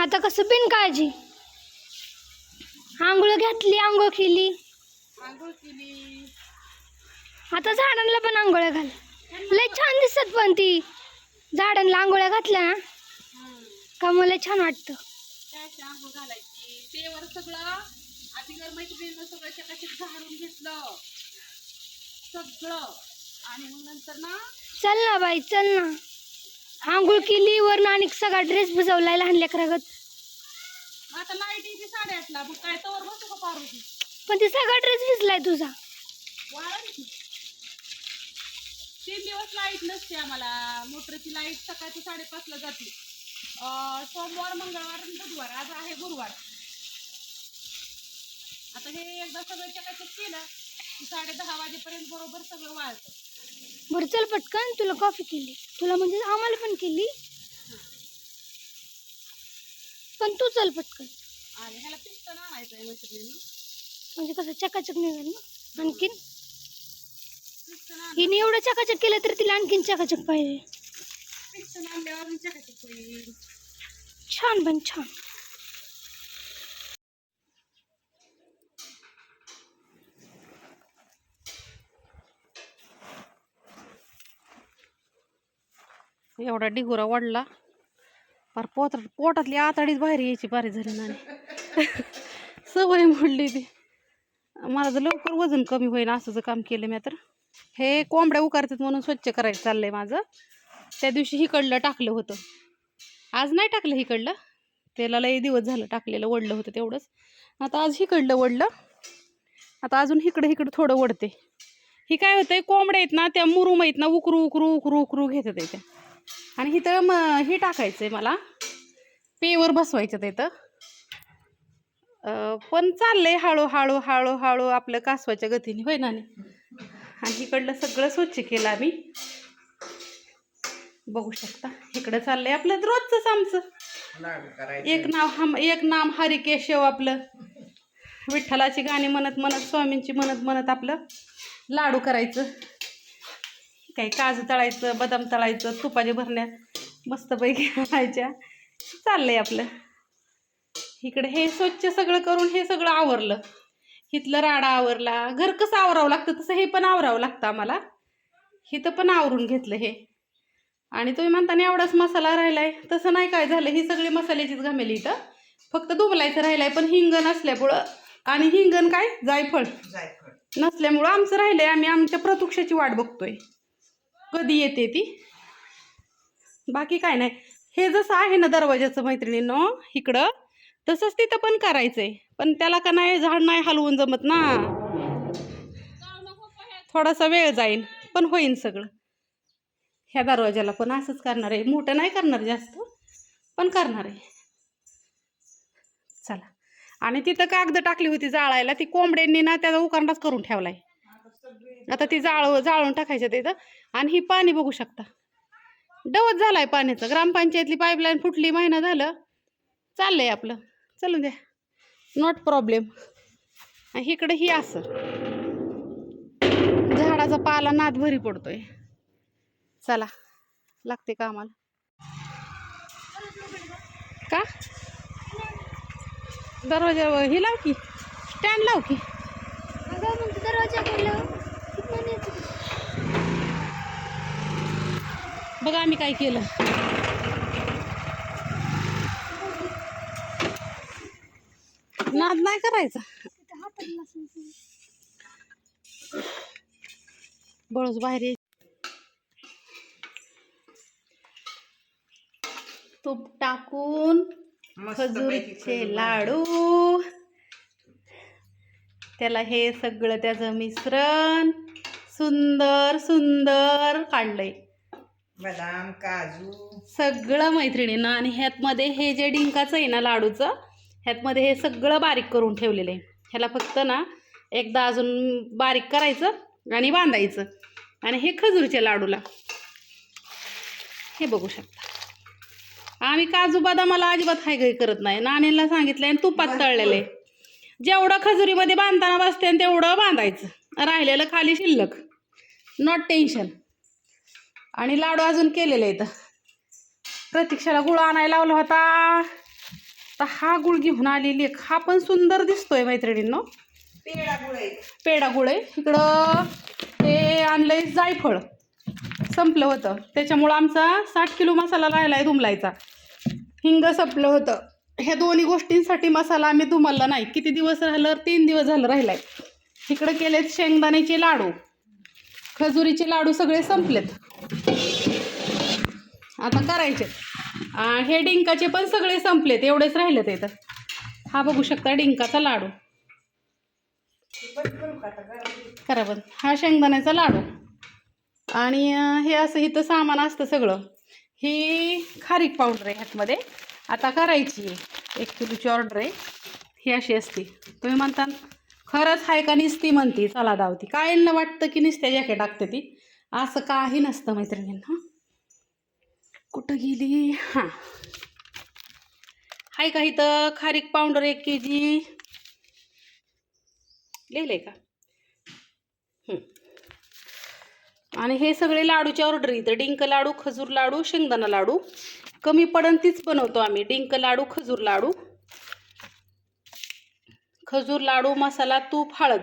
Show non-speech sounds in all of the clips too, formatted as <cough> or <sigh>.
आता कसं बिन काळजी आंघोळ घातली आंघोळ केली. आंघोळ केली. आता झाडांना पण आंघोळ्या घाल. लय छान दिसत पण ती. झाडांना आंघोळ्या घातल्या ना. का मला छान वाटतं. काय अशी आंघोळ घालायची. तेवर सगळं आधीगर मैत्रिणीनं सगळं चकाचक झाडून घेतलं. सगळं. आणि मग नंतर ना? चल ना बाई चल ना. आंघोळ केली वरनं आणि सगळा ड्रेस भिजवलाय लहान लेकरागत. आता लाइट येते साडेआठला. मग काय तवर बसू का पार्वती? पण ती सगळा ड्रेस भिजलाय तुझा. की तीन दिवस लाइट नसते आम्हाला. मोटरची लाइट सकाळची साडेपाचला जाते. अं, सोमवार मंगळवार आणि बुधवार. आज आहे गुरुवार. आता हे एकदा सगळं चकाचक केलं की साडे दहा वाजेपर्यंत बरोबर सगळं वाळतं. बरं चल पटकन तुला कॉफी केली. तुला म्हणजे आम्हाला पण केली. पण तू चल पटकन. आणि ह्याला पिस्तन आणायचं आहे मैत्रिणीनं म्हणजे कसं चकाचक निघाल ना आणखीन? आण. हिने एवढं चकाचक केलं तर तिला आणखीन चकाचक पाहिजे. पिस्तन आणल्यावर अजून चकाचक होईल. छान पण छान. एवढा डिगोरा वाढला फार पोत पोटातली आताडीच बाहेर यायची बारी झाली नाही <laughs> सवय मोडली ती. मला जर लवकर वजन कमी होईल असं जर काम केलं मी तर. हे कोंबड्या उकारतात म्हणून स्वच्छ करायचं चाललंय माझं. त्या दिवशी हिकडलं टाकलं होतं. आज नाही टाकलं हिकडलं. त्याला लई दिवस झालं टाकलेलं वडलं होतं तेवढंच. आता आज हिकडलं वडलं आता अजून इकडं इकडं थोडं वडते ही काय होतंय कोंबड्या आहेत ना त्या मुरुम आहेत ना उकरू उकरू उकरू उकरू घेतात त्या. आणि इथं म हे टाकायचं आहे मला. पेवर बसवायचं तिथं अं, पण चाललंय हळूहळू हळूहळू आपलं कासवाच्या गतीने होय ना आणि इकडलं सगळं स्वच्छ केलं आम्ही. बघू शकता. इकडं चाललंय आपलं रोजचंच आमचं. एक नाव हम एक नाम हरी केशव आपलं. विठ्ठलाची गाणी म्हणत म्हणत स्वामींची म्हणत म्हणत आपलं लाडू करायचं. काही काजू तळायचं बदाम तळायचं तुपाच्या भरण्यात मस्तपैकी घालायच्या चाललंय आपलं. इकडे हे स्वच्छ सगळं करून हे सगळं आवरलं. इथलं राडा आवरला. घर कसं आवरावं लागतं तसं हे पण आवरावं लागतं आम्हाला. इथं पण आवरून घेतलं हे. आणि तुम्ही म्हणताना एवढाच मसाला राहिलाय. तसं नाही काय झालं. ही सगळी मसाल्याचीच घामेली इथं. फक्त दुबलायचं राहिलाय पण हिंग नसल्यामुळं आणि हिंगण काय? जायफळ. नसल्यामुळं आमचं राहिलंय. आम्ही आमच्या प्रतीक्षेची वाट बघतोय. कधी येते ती? बाकी काय नाही. हे जसं आहे ना दरवाजाचं मैत्रिणीनं इकडं तसंच तिथं पण करायचंय. पण त्याला का नाही झाड नाही हलवून जमत ना. थोडासा वेळ जाईल पण होईन सगळं. ह्या दरवाजाला पण असंच करणार आहे. मोठं नाही करणार जास्त पण करणार आहे. चला. आणि तिथं कागद टाकली होती जाळायला. ती कोंबड्यांनी ना त्याचा उकांडाच करून ठेवलाय. आता ती जाळ जाळून टाकायचं तिथं आणि ही पाणी बघू शकता. डवत झालाय पाण्याचं. ग्रामपंचायतली पाईपलाईन फुटली महिना झालं. चाललंय आपलं. चलून द्या. नॉट प्रॉब्लेम इकडे ही असं. झाडाचा पाला नाद भरी पडतोय. चला. लागते का आम्हाला का? दरवाजा ही लाव की. स्टँड लाव की. दरवाजा गेलं तिथनं नेत होती. बघा आम्ही काय केलं. नाद नाही करायचा. बळच बाहेर तूप टाकून खजूरचे लाडू. त्याला हे सगळं त्याचं मिश्रण सुंदर सुंदर काढलंय. बदाम काजू. सगळं मैत्रिणीनं आणि ह्यातमध्ये हे जे डिंकाचं आहे ना लाडूचं ह्यातमध्ये हे सगळं बारीक करून ठेवलेलं आहे. ह्याला फक्त ना एकदा अजून बारीक करायचं आणि बांधायचं. आणि हे खजूरच्या लाडूला. हे बघू शकता. आम्ही काजू बदामाला अजिबात हाय गाय करत नाही. नाणीला सांगितलं आणि तुपात तळलेलं आहे जेवढं खजुरीमध्ये बांधताना बसते तेवढं बांधायचं. राहिलेलं खाली शिल्लक. नॉट टेन्शन आणि लाडू अजून केलेले आहेत. प्रतीक्षाला गुळ आणायला लावला होता. तर हा गुळ घेऊन आलेली आहे हा पण सुंदर दिसतोय मैत्रिणींनो. पेढा गुळ आहे. गुळ आहे. इकडं ते आणलंय जायफळ. संपलं होतं. त्याच्यामुळं आमचा साठ किलो मसाला राहिला आहे दुमलायचा. हिंग संपलं होतं. ह्या दोन्ही गोष्टींसाठी मसाला आम्ही दुमलला नाही. किती दिवस राहिलं? तीन दिवस झालं राहिलाय. इकडं केलेत शेंगदाण्याचे लाडू. खजुरीचे लाडू सगळे संपलेत. आता करायचे. हे डिंकाचे पण सगळे संपलेत एवढेच राहिलेत तर हा बघू शकता डिंकाचा लाडू. करा बंद. हा शेंगदाण्याचा लाडू. आणि हे असं इथं सामान असतं सगळं. ही खारीक पावडर आहे ह्यातमध्ये. आता करायची आहे. एक किलोची ऑर्डर आहे. ही अशी असती. तुम्ही म्हणता खरंच आहे का निसती? म्हणती. चला धावती काय वाटतं की निसत्या जॅकेट टाकते ती. असं काही नसतं मैत्रिणींना कुठं गेली? हां. आहे का इथं? खारीक पावडर एक के जी लिहिले का आणि हे सगळे लाडूची ऑर्डर इथं. डिंक लाडू खजूर लाडू शेंगदाणा लाडू. कमी पडन तीच बनवतो आम्ही. डिंक लाडू खजूर लाडू. खजूर लाडू मसाला तूप हळद.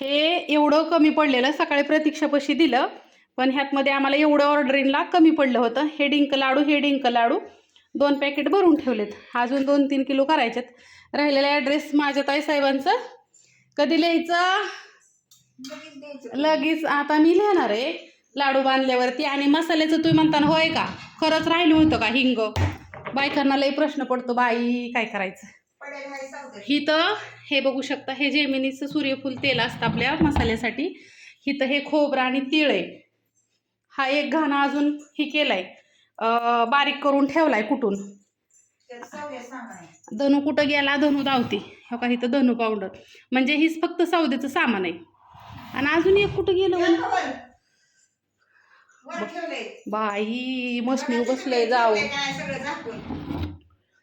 हे एवढं कमी पडलेलं सकाळी प्रतीक्षापाशी दिलं. पण ह्यातमध्ये आम्हाला एवढं ऑर्डरिंगला कमी पडलं होतं. हे डिंक लाडू हे डिंक लाडू. दोन पॅकेट भरून ठेवलेत. अजून दोन तीन किलो करायच्यात राहिलेला ॲड्रेस माझ्या ताईसाहेबांचं कधी लिहायचं? लगेच आता मी लिहिणार आहे. लाडू बांधल्यावरती आणि मसाल्याचं तुम्ही म्हणताना होय का? खरंच राहिलं होतं का? हिंग. बायकांना लई प्रश्न पडतो बाई काय करायचं? सावधान हिथं हे बघू शकता हे जेमिनीचं सूर्यफूल तेल असतं आपल्या मसाल्यासाठी. हिथं हे खोबरं आणि तिळ आहे. हा एक घाणा अजून ही केलाय. बारीक करून ठेवलाय कुठून? धनू कुठं गेला? धनू धावते. हो का? इथं धनू पावडर म्हणजे हीच फक्त सौद्याचं सामान आहे. आणि अजून एक कुठं गेलं. बाई मशनी बसलंय जाऊ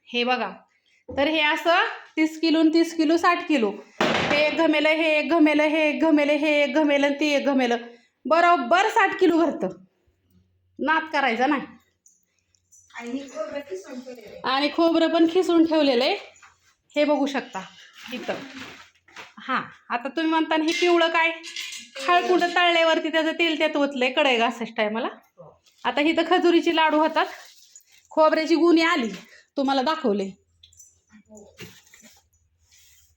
हे बघा. तर हे असं तीस किलो तीस किलो साठ किलो. हे एक घमेलं हे एक घमेलं हे एक घमेलं हे एक घमेलं ते एक घमेलं. बरोबर साठ किलो भरतं. नात करायचा नाही आणि ही खोबरं पण खिसून ठेवलेलं आहे. हे बघू शकता. इथं. हां आता तुम्ही म्हणता हे पिवळं काय? हळकुंड तळल्यावरती त्याचं तेल त्यात ओतलंय. कढई घासाच टायमाला. आता इथं खजुरीचे लाडू होतात. खोबऱ्याची गुणी आली. तुम्हाला दाखवले.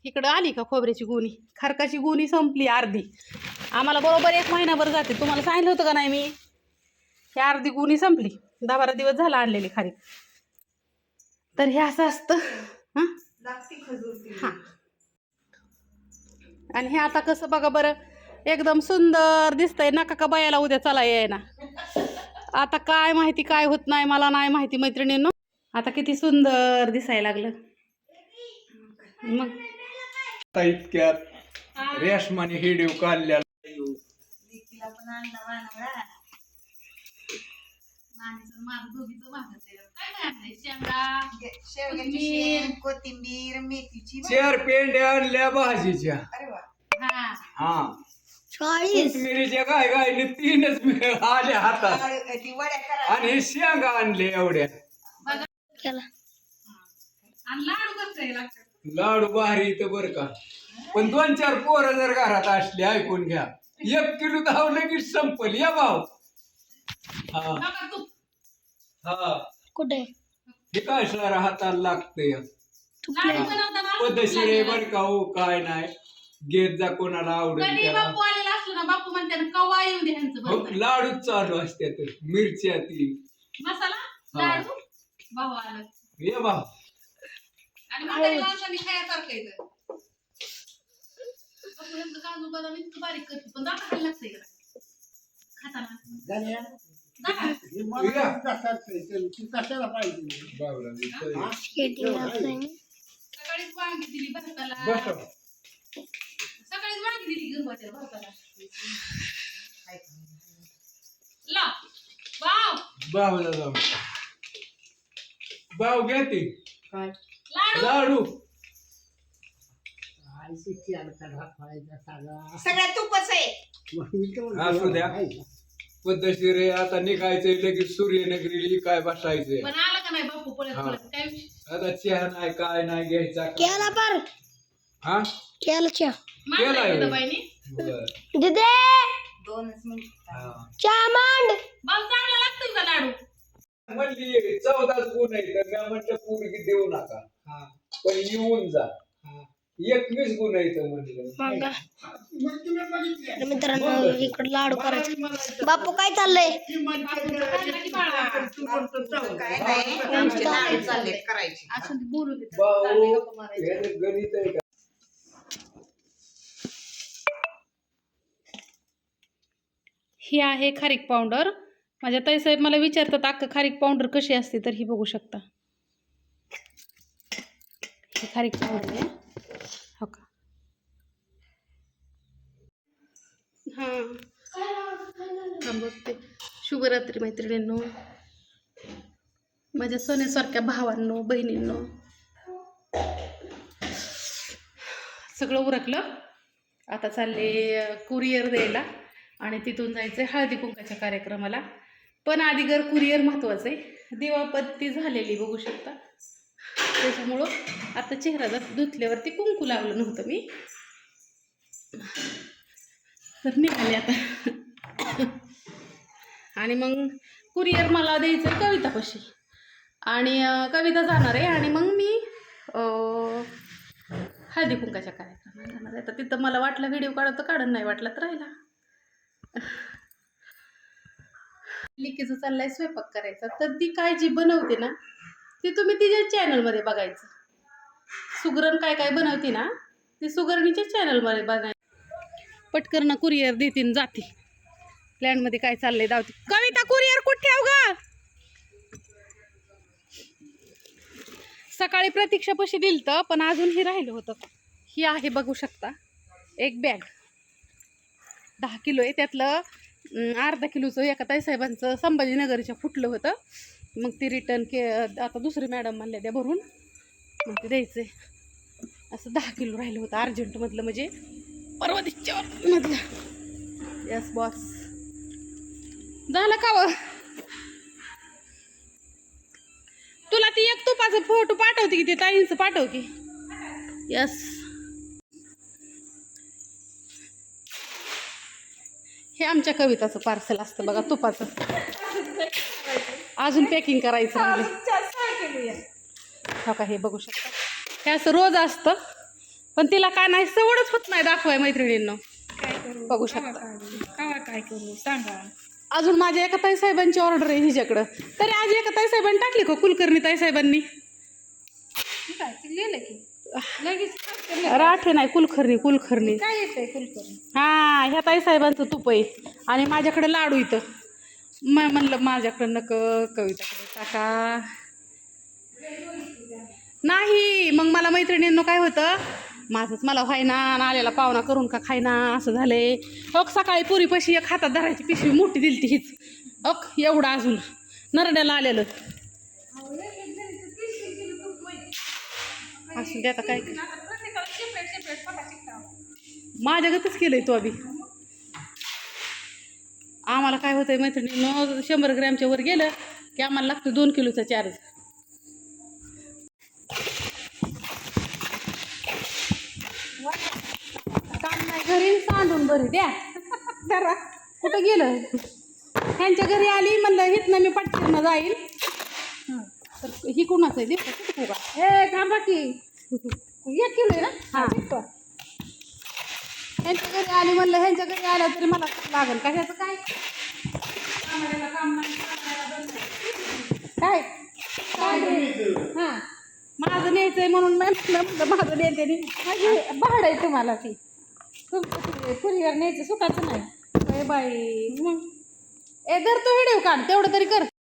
इकडं आली का खोबऱ्याची गुणी? खारकाची गुणी संपली अर्धी. आम्हाला बरोबर एक महिनाभर जाते. तुम्हाला सांगितलं होतं का नाही मी? ही अर्धी गुणी संपली. दहा बारा दिवस झाला आणलेली खारीक तर हे असं असतं. हां? लागती खजूर ती. हां. आणि हे आता कसं बघा बरं. एकदम सुंदर दिसतंय. नका का बायाला उद्या चला ये ना आता काय माहिती काय होत नाही मला नाही माहिती मैत्रिणींनो. आता किती सुंदर दिसायला लागलं. मग आता इतक्यात रेशमाने हिडीव काढलेला लेकीला पण आणला वानवळा. गे- शेवग्याची कोथिंबीर. शेंग कोथिंबीर मेथीची भाजी. चार पेंड्या आणल्या भाजीच्या. अरे वा. हा. चाळीस. काय काय तीनच मिळ आल्या हातात. आणि ती वड्या करा आणि शेंगा आणले एवढ्या. केला. लाडू भारी इथं बर का. पण दोन चार पोरं जर घरात असले ऐकून घ्या. एक किलो धाव लगेच संपल. या भाऊ. हा. हा. कुठे? हे काय सारा हाताला लागतंय? पद्धतशीर आहे बर का हो काय नाही. घेत जा कोणाला आवडेल कधी त्याला. बापू आलेला असलो ना बापू म्हणते ना कवा येऊ दे ह्यांचं हो. लाडूच चालू असतात मिरच्या ती. मसाला? हा. लाडू? भाऊ आलं. ये बा आणि माणसाने खायासारखं येतं. ह्यांचं काजू बदाम इतकं बारीक करते पण दाखा खायला लागतंय का? खाताना. दाखा. कशाला पाहिजे? सकाळीच वांगी दिली भाताला. बस. सकाळीच वांगी दिली गरबाच्या भाताला. ला. वाव. बावला जाऊ. बाव घ्या ती. लाडू. लाडू. सगळ्या तुपच आहे? असू द्या. पद्धतशीर आहे आता निघायचंय लगेच सूर्यनगरी काय बसायचंय. पण आला का नाही बापू पळत हा. पळत काय विषय? आता चहा नाही काय नाही घ्यायचा केला पार हा? केला चहा. बाईनी. बर. दिदे! दोनच मिनिट हा. चहा मांड. बाप चांगला लागतो का लाडू? म्हणली चौदाच गुण आहे तर मी म्हटलं पोरगी देऊ नका. पण येऊन जा. एकवीस गुण आहे म्हणलं मित्रांनो इकडे लाडू करायचे. बापू काय चाललंय? काय नाही. आमचे लाडू करायचे. भाऊ. हे गणित आहे का? ही आहे खारीक पावडर. माझ्या ताईसाहेब मला विचारतात अख्खं खारीक पावडर कशी असते? तर ही बघू शकता. ही खारीक पावडर आहे हो का हां हां बघते शुभरात्री मैत्रिणींनो. माझ्या सोन्यासारख्या भावांनो बहिणींनो. सगळं उरकलं. आता चालले कुरिअर द्यायला आणि तिथून जायचं आहे हळदी कुंकाच्या कार्यक्रमाला. पण आधी घर कुरिअर महत्त्वाचं आहे. दिवापत्ती झालेली बघू शकता. त्याच्यामुळं आता चेहरा धुतल्यावरती कुंकू लावलं नव्हतं मी. तर निघाले आता. आणि मग कुरिअर मला द्यायचं आहे कवितापाशी. आणि कविता जाणार आहे आणि मग मी हळदी कुंकाच्या कार्यक्रमाला जाणार आहे. तर तिथं मला वाटलं व्हिडिओ काढत तर काढून नाही वाटलं तर राहिला. लिकीचं चाललंय स्वयंपाक करायचा. तर ती काय जी बनवते ना ती तुम्ही तिच्या चॅनलमध्ये बघायचं. सुगरण काय काय बनवते ना ती सुगरणीच्या चॅनलमध्ये बघायचं पटकन कुरिअर देतीन जाते. प्लॅनमध्ये काय चाललंय? दावती कविता कुरिअर कुठे ठेव ग सकाळी प्रतीक्षा पशी दिलतं पण अजून हे राहिलं होतं. ही आहे बघू शकता. एक बॅग दहा किलो आहे. त्यातलं अर्धा किलोचं एका ताईसाहेबांचं संभाजीनगरच्या फुटलं होतं. मग ती रिटर्न के आता दुसरी मॅडम म्हणल्या द्या भरून. मग ते द्यायचं आहे असं दहा किलो राहिलं होतं अर्जंटमधलं म्हणजे. परवा दिवशीच्या मधलं. यस बॉस झालं का व? तुला ती एक तुपाचं फोटो पाठवते की ते ताईंचं पाठव की? यस. हे आमच्या कविताचं पार्सल असतं बघा तुपाचं. अजून पॅकिंग करायचं म्हणजे. हो का हे बघू शकता. हे असं रोज असतं पण तिला काय नाही सवडच होत नाही दाखवाय मैत्रिणींना. बघू शकता. काय करू? सांगा. अजून माझ्या एका ताईसाहेबांची ऑर्डर आहे हिच्याकडं. तरी आज एका ताईसाहेबांनी टाकली का कुलकर्णी ताईसाहेबांनी? राठे नाही कुलकर्णी कुलकर्णी? हा ह्या ताईसाहेबांचं तुप आहे. आणि माझ्याकडे लाडू इथं. म म्हणलं माझ्याकडं नक कविताकडे टाका. नाही मग मला मैत्रिणींनो काय होतं? माझंच मला व्हायना आणि आलेला पाहुणा करून का खायना असं झालंय. अक सकाळी पुरीपाशी एक हातात धरायची पिशवी मोठी दिली ती हीच. अक एवढं अजून. नरड्याला आलेलं. असू दे आता काय. माझ्यागतच केलंय तो अभि. आम्हाला काय होतंय मैत्रिणी शंभर ग्रॅमच्या वर गेलं की आम्हाला लागतं दोन किलोचा चार्ज काम नाही घरी सांडून बरी द्या. जरा कुठं गेलं? ह्यांच्या घरी आली म्हणलं हिथनं मी पटकन जाईल. तर ही कुणाचं आहे? का ए थांबा की. एक किलो आहे ना? हां. ह्यांच्या घरी आली म्हणलं ह्यांच्या घरी आलं तरी मला लागल. कशाचं काय? कामाला काम नाही, कामाला बंद नाही. काय? काय हां. माझं न्यायचंय म्हणून मी म्हटलं माझं नेते नी. माझी भाड आहे तुम्हाला ती. तुमचं कुरिअर न्यायचं सुखाचं नाही. बाई मग. ए धर तो व्हिडिओ काढ तेवढं तरी कर.